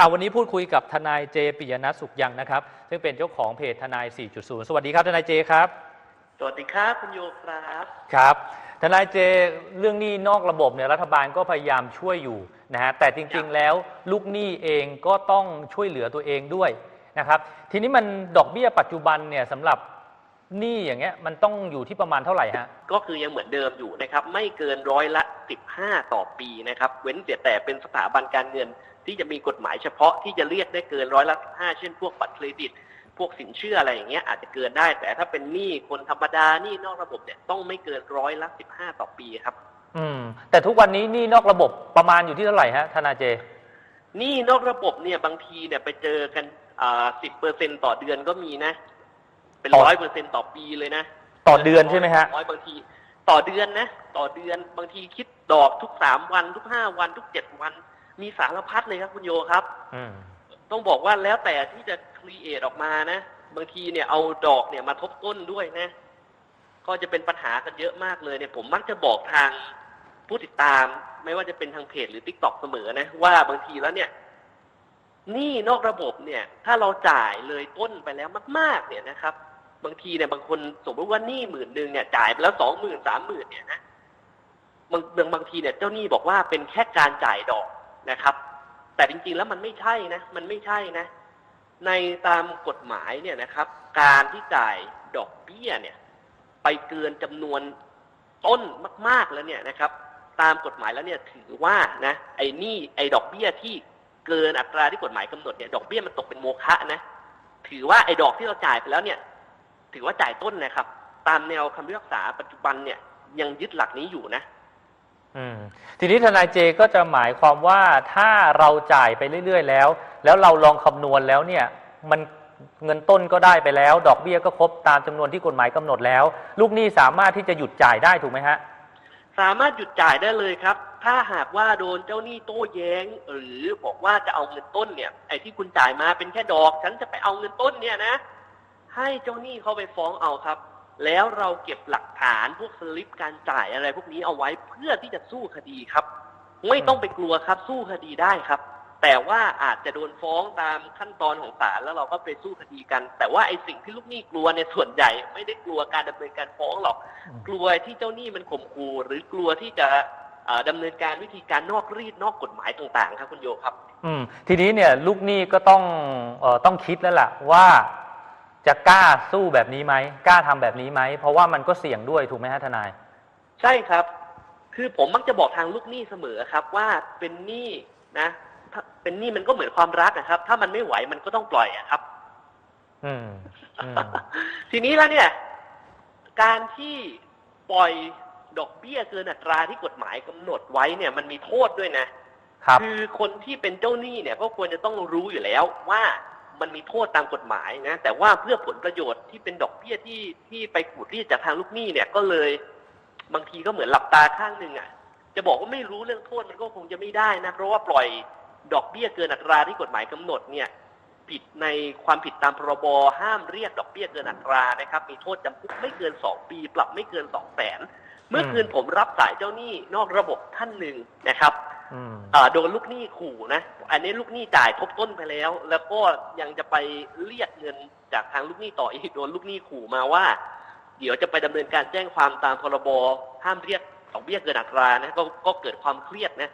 อ่าวันนี้พูดคุยกับทนายเจปิยนัทสุขยังนะครับ ซึ่งเป็นเจ้าของเพจทนาย 4.0 สวัสดีครับทนายเจครับ สวัสดีครับคุณโยครับครับ ทนายเจเรื่องหนี้นอกระบบเนี่ยรัฐบาลก็พยายามช่วยอยู่นะฮะแต่จริงๆแล้วลูกหนี้เองก็ต้องช่วยเหลือตัวเองด้วยนะครับทีนี้มันดอกเบี้ยปัจจุบันเนี่ยสำหรับหนี้อย่างเงี้ยมันต้องอยู่ที่ประมาณเท่าไหร่ฮะก็คือยังเหมือนเดิมอยู่นะครับ ไม่เกินร้อยละ 15 ต่อปีนะครับ เว้นแต่แต่เป็นสถาบันการเงิน ที่จะมีกฎหมายเฉพาะที่จะเรียกได้เกินร้อยละ15เช่นพวกบัตรเครดิต พวกสินเชื่ออะไรอย่างเงี้ยอาจจะเกินได้ แต่ถ้าเป็นหนี้คนธรรมดาหนี้นอกระบบเนี่ยต้องไม่เกินร้อยละ15ต่อปีครับ อืม แต่ทุกวันนี้หนี้นอกระบบประมาณอยู่ที่เท่าไหร่ฮะทนายเจหนี้นอกระบบเนี่ยบางทีเนี่ยไปเจอกันอ่าสิบเปอร์เซ็นต่อเดือนก็มีนะ เป็นต่อร้อยเปอร์เซ็นต่อปีเลยนะต่อเดือนใช่ไหมฮะร้อยบางทีต่อเดือนนะ ต่อเดือนบางทีคิดดอกทุกสามวันทุกห้าวันทุกเจ็ดวัน มีสารพัดเลยครับคุณโยครับอืมต้องบอกว่าแล้วแต่ที่จะครีเอทออกมานะ บางทีเนี่ยเอาดอกเนี่ยมาทบต้นด้วยนะ ก็จะเป็นปัญหากันเยอะมากเลยเนี่ย ผมมักจะบอกทางผู้ติดตาม ไม่ว่าจะเป็นทางเพจหรือทิกตอกเสมอนะ ว่าบางทีแล้วเนี่ยหนี้นอกระบบเนี่ย ถ้าเราจ่ายเลยต้นไปแล้วมาก ๆ เนี่ยนะครับ บางทีเนี่ยบางคนสมมติว่าหนี้หมื่นหนึ่งเนี่ยจ่ายไปแล้วสองหมื่นสามหมื่นเนี่ยนะบางบางบางทีเนี่ยเจ้าหนี้บอกว่าเป็นแค่การจ่ายดอก นะครับ แต่จริงๆแล้วมันไม่ใช่นะ มันไม่ใช่นะ ในตามกฎหมายเนี่ยนะครับ การที่จ่ายดอกเบี้ยเนี่ย ไปเกินจำนวนต้นมาก ๆแล้วเนี่ยนะครับ ตามกฎหมายแล้วเนี่ยถือว่านะไอ้นี่ไอ้ดอกเบี้ยที่เกินอัตราที่กฎหมายกำหนดเนี่ยดอกเบี้ยมันตกเป็นโมฆะนะถือว่าไอ้ดอกที่เราจ่ายไปแล้วเนี่ย ถือว่าจ่ายต้นนะครับ ตามแนวคำพิพากษาปัจจุบันเนี่ยยังยึดหลักนี้อยู่นะ ทีนี้ทนายเจก็จะหมายความว่าถ้าเราจ่ายไปเรื่อย ๆ แล้ว แล้วเราลองคำนวณแล้วเนี่ยมันเงินต้นก็ได้ไปแล้ว ดอกเบี้ยก็ครบตามจำนวนที่กฎหมายกำหนดแล้ว ลูกหนี้สามารถที่จะหยุดจ่ายได้ถูกไหมฮะสามารถหยุดจ่ายได้เลยครับ ถ้าหากว่าโดนเจ้าหนี้โต้แย้ง หรือบอกว่าจะเอาเงินต้นเนี่ย ไอ้ที่คุณจ่ายมาเป็นแค่ดอก ฉันจะไปเอาเงินต้นเนี่ยนะ ให้เจ้าหนี้เขาไปฟ้องเอาครับ แล้วเราเก็บหลักฐานพวกสลิปการจ่ายอะไร พวกนี้เอาไว้เพื่อที่จะสู้คดีครับ ไม่ต้องไปกลัวครับ สู้คดีได้ครับ แต่ว่าอาจจะโดนฟ้องตามขั้นตอนของศาลแล้วเราก็ไปสู้คดีกัน แต่ว่าไอ้สิ่งที่ลูกหนี้กลัวเนี่ยส่วนใหญ่ ไม่ได้กลัวการดำเนินการฟ้องหรอกอืมกลัวที่เจ้าหนี้มันข่มขู่หรือกลัวที่จะเอ่อดำเนินการวิธีการนอกรีดนอกกฎหมายต่างๆ ครับคุณโยครับ อืมทีนี้เนี่ยลูกหนี้ก็ต้องเอ่อต้องคิดแล้วล่ะว่า จะกล้าสู้แบบนี้ไหมกล้าทำแบบนี้ไหมเพราะว่ามันก็เสี่ยงด้วยถูกไหมฮะทนาย ใช่ครับ คือผมมักจะบอกทางลูกหนี้เสมอครับ ว่าเป็นหนี้นะถ้าเป็นหนี้มันก็เหมือนความรักนะครับ ถ้ามันไม่ไหวมันก็ต้องปล่อยอะครับ อืมอืมทีนี้แล้วเนี่ย การที่ปล่อยดอกเบี้ยเกินอัตราที่กฎหมายกำหนดไว้เนี่ย มันมีโทษด้วยนะ ครับ คือคนที่เป็นเจ้าหนี้เนี่ยก็ควรจะต้องรู้อยู่แล้วว่า มันมีโทษตามกฎหมายนะแต่ว่าเพื่อผลประโยชน์ที่เป็นดอกเบี้ยที่ที่ไปขูดรีดจากทางลูกหนี้เนี่ยก็เลยบางทีก็เหมือนหลับตาข้างหนึ่งอะ จะบอกว่าไม่รู้เรื่องโทษมันก็คงจะไม่ได้นะเพราะว่าปล่อยดอกเบี้ยเกินอัตราที่กฎหมายกำหนดเนี่ยผิดในความผิดตามพรบห้ามเรียกดอกเบี้ยเกินอัตรานะครับ มีโทษจำคุกไม่เกินสองปี ปรับไม่เกินสองแสนเมื่อคืนผมรับสายเจ้าหนี้นอกระบบท่านหนึ่งนะครับ โดนลูกหนี้ขู่นะ อันนี้ลูกหนี้จ่ายทบต้นไปแล้ว แล้วก็ยังจะไปเรียกเงินจากทางลูกหนี้ต่ออีกโดนลูกหนี้ขู่มาว่า เดี๋ยวจะไปดำเนินการแจ้งความตามพรบห้ามเรียกดอกเบี้ยเกินอัตรานะก็ก็เกิดความเครียดนะ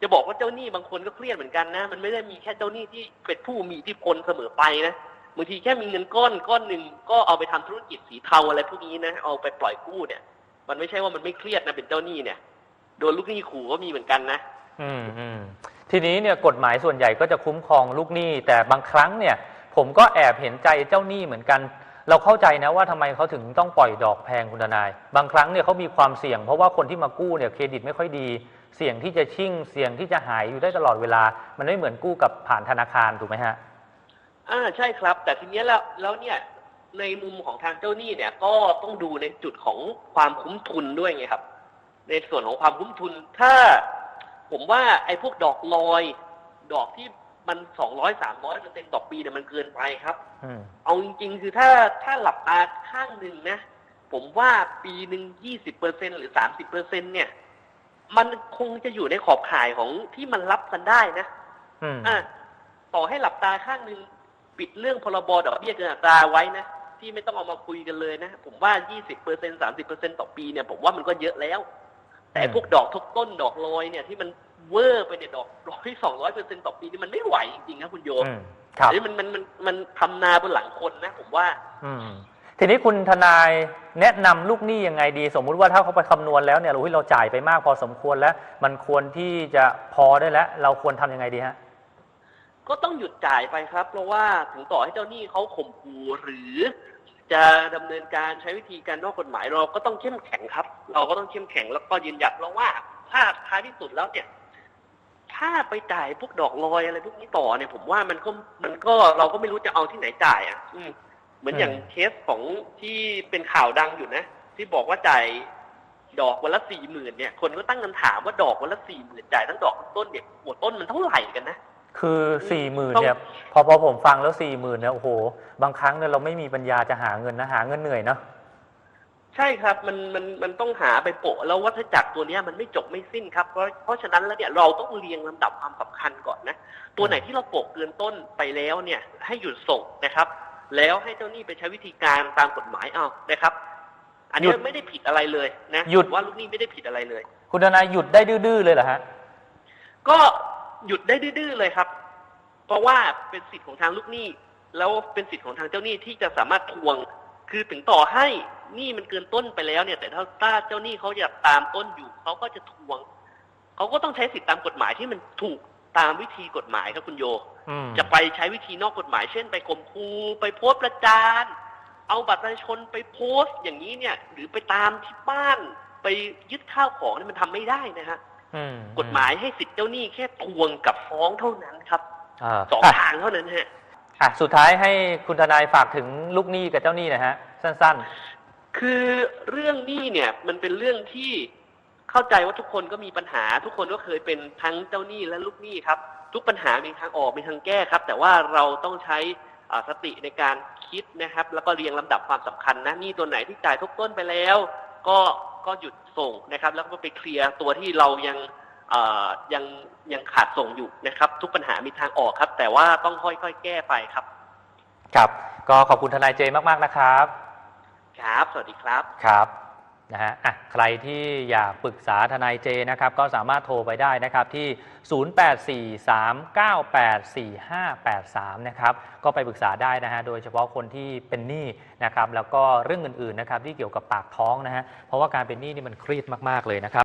จะบอกว่าเจ้าหนี้บางคนก็เครียดเหมือนกันนะ มันไม่ได้มีแค่เจ้าหนี้ที่เป็นผู้มีอิทธิพลเสมอไปนะบางทีแค่มีเงินก้อนก้อนหนึ่งก็เอาไปทำธุรกิจสีเทาอะไรพวกนี้นะเอาไปปล่อยกู้เนี่ย มันไม่ใช่ว่ามันไม่เครียดนะเป็นเจ้าหนี้เนี่ยโดนลูกหนี้ขู่ก็มีเหมือนกันนะ อืมอืมทีนี้เนี่ยกฎหมายส่วนใหญ่ก็จะคุ้มครองลูกหนี้ แต่บางครั้งเนี่ย ผมก็แอบเห็นใจเจ้าหนี้เหมือนกัน เราเข้าใจนะว่าทำไมเขาถึงต้องปล่อยดอกแพงคุณทนาย บางครั้งเนี่ยเขามีความเสี่ยง เพราะว่าคนที่มากู้เนี่ยเครดิตไม่ค่อยดี เสี่ยงที่จะชิ่ง เสี่ยงที่จะหายอยู่ได้ตลอดเวลา มันไม่เหมือนกู้กับผ่านธนาคารถูกไหมฮะ อ่าใช่ครับ แต่ทีเนี้ยแล้วแล้วเนี่ยในมุมของทางเจ้าหนี้เนี่ยก็ต้องดูในจุดของความคุ้มทุนด้วยไงครับ ในส่วนของความคุ้มทุนถ้า ผมว่าไอ้พวกดอกลอย ดอกที่มันสองร้อยสามร้อยเปอร์เซ็นต่อปีเนี่ยมันเกินไปครับอืมเอาจริง ๆ คือถ้าถ้าหลับตาข้างหนึ่งนะ ผมว่าปีหนึ่งยี่สิบเปอร์เซ็นหรือสามสิบเปอร์เซ็นเนี่ย มันคงจะอยู่ในขอบข่ายของที่มันรับกันได้นะอืมอะต่อให้หลับตาข้างหนึ่งปิดเรื่องพรบดอกเบี้ยเกินอัตราไว้นะที่ไม่ต้องเอามาคุยกันเลยนะ ผมว่า 20เปอร์เซ็นสามสิบเปอร์เซ็นต่อปีเนี่ย ผมว่ามันก็เยอะแล้ว แต่พวกดอกทบต้นดอกลอยเนี่ยที่มันเวอร์ไปเนี่ยดอกร้อยสองร้อยเปอร์เซ็นต่อปีนี่มันไม่ไหวจริงๆครับคุณโยมอืมครับเอ้ยมันมันมันมันทำนาบนหลังคนนะผมว่า อืมทีนี้คุณทนายแนะนำลูกหนี้ยังไงดี สมมุติว่าถ้าเขาไปคำนวณแล้วเนี่ยเราเราจ่ายไปมากพอสมควรแล้ว มันควรที่จะพอได้แล้ว เราควรทำยังไงดีฮะก็ต้องหยุดจ่ายไปครับ เพราะว่าถึงต่อให้เจ้าหนี้เขาข่มขู่หรือ จะดำเนินการใช้วิธีการนอกกฎหมายเราก็ต้องเข้มแข็งครับ เราก็ต้องเข้มแข็งแล้วก็ยืนหยัดแล้วว่าถ้าท้ายที่สุดแล้วเนี่ย ถ้าไปจ่ายพวกดอกลอยอะไรพวกนี้ต่อเนี่ยผมว่ามันก็มันก็เราก็ไม่รู้จะเอาที่ไหนจ่ายอะ อืมเหมือนอย่างอืมเคสของที่เป็นข่าวดังอยู่นะ ที่บอกว่าจ่ายดอกวันละสี่หมื่นเนี่ย คนก็ตั้งคำถามว่าดอกวันละสี่หมื่นจ่ายทั้งดอกทั้งต้นเนี่ยหัวต้นมันเท่าไหร่กันนะ คือสี่หมื่นต้องเนี่ยพอพอผมฟังแล้วสี่หมื่นเนี่ยโอ้โห บางครั้งเนี่ยเราไม่มีปัญญาจะหาเงินนะหาเงินเหนื่อยเนาะใช่ครับมันมันมันต้องหาไปโปะแล้ววัฏจักรตัวเนี้ยมันไม่จบไม่สิ้นครับเพราะเพราะฉะนั้นแล้วเนี่ยเราต้องเรียงลำดับความสำคัญก่อนนะ ตัวไหนที่เราโปะเกินต้นไปแล้วเนี่ยให้หยุดส่งนะครับ แล้วให้เจ้าหนี้ไปใช้วิธีการตามกฎหมายเอานะครับ อันนี้หยุดไม่ได้ผิดอะไรเลยนะหยุดผมว่าลูกหนี้ไม่ได้ผิดอะไรเลย คุณทนายหยุดได้ดื้อๆเลยเหรอฮะก็ หยุดได้ดื้อๆเลยครับ เพราะว่าเป็นสิทธิ์ของทางลูกหนี้ แล้วเป็นสิทธิ์ของทางเจ้าหนี้ที่จะสามารถทวง คือถึงต่อให้หนี้มันเกินต้นไปแล้วเนี่ย แต่ถ้าถ้าเจ้าหนี้เขาอยากตามต้นอยู่เขาก็จะทวงเขาก็ต้องใช้สิทธิตามกฎหมายที่มันถูกตามวิธีกฎหมายครับคุณโยอืมจะไปใช้วิธีนอกกฎหมาย เช่นไปข่มคูไปโพสต์ประจานเอาบัตรประชาชนไปโพสต์อย่างนี้เนี่ย หรือไปตามที่บ้าน ไปยึดข้าวของเนี่ยมันทำไม่ได้นะฮะอืม กฎหมายให้สิทธิ์เจ้าหนี้แค่ทวงกับฟ้องเท่านั้นครับอ่าสองอะทางเท่านั้นฮะอะสุดท้ายให้คุณทนายฝากถึงลูกหนี้กับเจ้าหนี้หนะฮะ สั้นคือเรื่องหนี้เนี่ยมันเป็นเรื่องที่เข้าใจว่าทุกคนก็มีปัญหา ทุกคนก็เคยเป็นทั้งเจ้าหนี้และลูกหนี้ครับ ทุกปัญหามีทางออกมีทางแก้ครับ แต่ว่าเราต้องใช้อ่าสติในการคิดนะครับ แล้วก็เรียงลำดับความสำคัญนะหนี้ตัวไหนที่จ่ายทบต้นไปแล้ว ก็ก็หยุด ส่งนะครับ แล้วก็ไปเคลียร์ตัวที่เรายังเอ่อยังยังขาดส่งอยู่นะครับ ทุกปัญหามีทางออกครับ แต่ว่าต้องค่อยๆแก้ไปครับๆครับ ก็ขอบคุณทนายเจมากๆนะครับ ครับ สวัสดีครับครับ นะฮะอะใครที่อยากปรึกษาทนายเจนะครับ ก็สามารถโทรไปได้นะครับที่ 0843984583 นะครับ ก็ไปปรึกษาได้นะฮะ โดยเฉพาะคนที่เป็นหนี้นะครับ แล้วก็เรื่องอื่นๆนะครับที่เกี่ยวกับปากท้องนะฮะ เพราะว่าการเป็นหนี้นี่มันเครียดมากๆเลยนะครับ